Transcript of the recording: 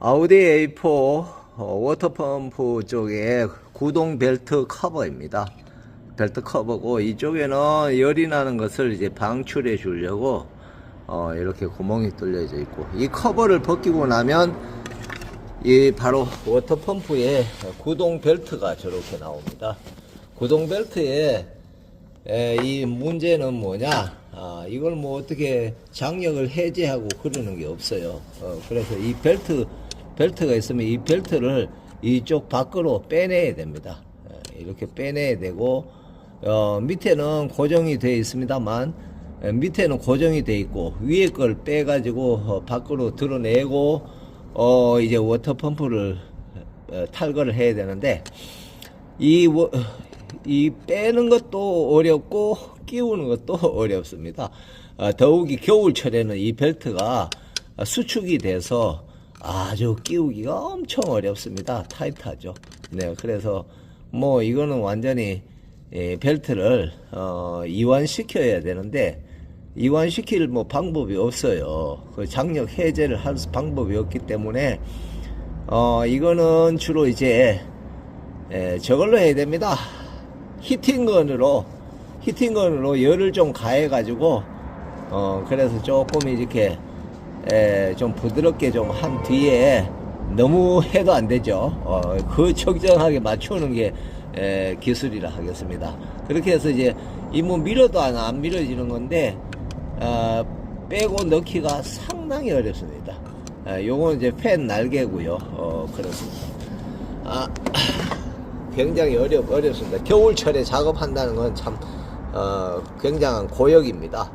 아우디 A4 어, 워터펌프 쪽에 구동 벨트 커버입니다. 벨트 커버고 이쪽에는 열이 나는 것을 이제 방출해 주려고 어, 이렇게 구멍이 뚫려져 있고 이 커버를 벗기고 나면 이 바로 워터펌프에 구동 벨트가 저렇게 나옵니다. 구동 벨트에 에, 이 문제는 뭐냐? 아, 이걸 뭐 어떻게 장력을 해제하고 그러는 게 없어요. 어, 그래서 이 벨트, 벨트가 있으면 이 벨트를 이쪽 밖으로 빼내야 됩니다. 에, 이렇게 빼내야 되고, 어, 밑에는 고정이 되어 있습니다만, 에, 밑에는 고정이 되어 있고, 위에 걸 빼가지고, 어, 밖으로 드러내고, 어, 이제 워터펌프를 어, 탈거를 해야 되는데, 이, 워- 이 빼는 것도 어렵고 끼우는 것도 어렵습니다. 아, 더욱이 겨울철에는 이 벨트가 수축이 돼서 아주 끼우기가 엄청 어렵습니다. 타이트하죠. 네, 그래서 뭐 이거는 완전히 예, 벨트를 어, 이완시켜야 되는데 이완시킬 뭐 방법이 없어요. 그 장력 해제를 할 방법이 없기 때문에 어, 이거는 주로 이제 에, 저걸로 해야 됩니다. 히팅건으로 히팅건으로 열을 좀 가해 가지고 어 그래서 조금 이렇게 에, 좀 부드럽게 좀 한 뒤에 너무 해도 안 되죠. 어, 그 적정하게 맞추는 게 에, 기술이라 하겠습니다. 그렇게 해서 이제 이뭐 밀어도 안, 안 밀어지는 건데 어, 빼고 넣기가 상당히 어렵습니다. 아, 요건 이제 팬 날개고요. 어, 그렇습니다. 아, 굉장히 어렵, 어렵습니다. 겨울철에 작업한다는 건 참, 어, 굉장한 고역입니다.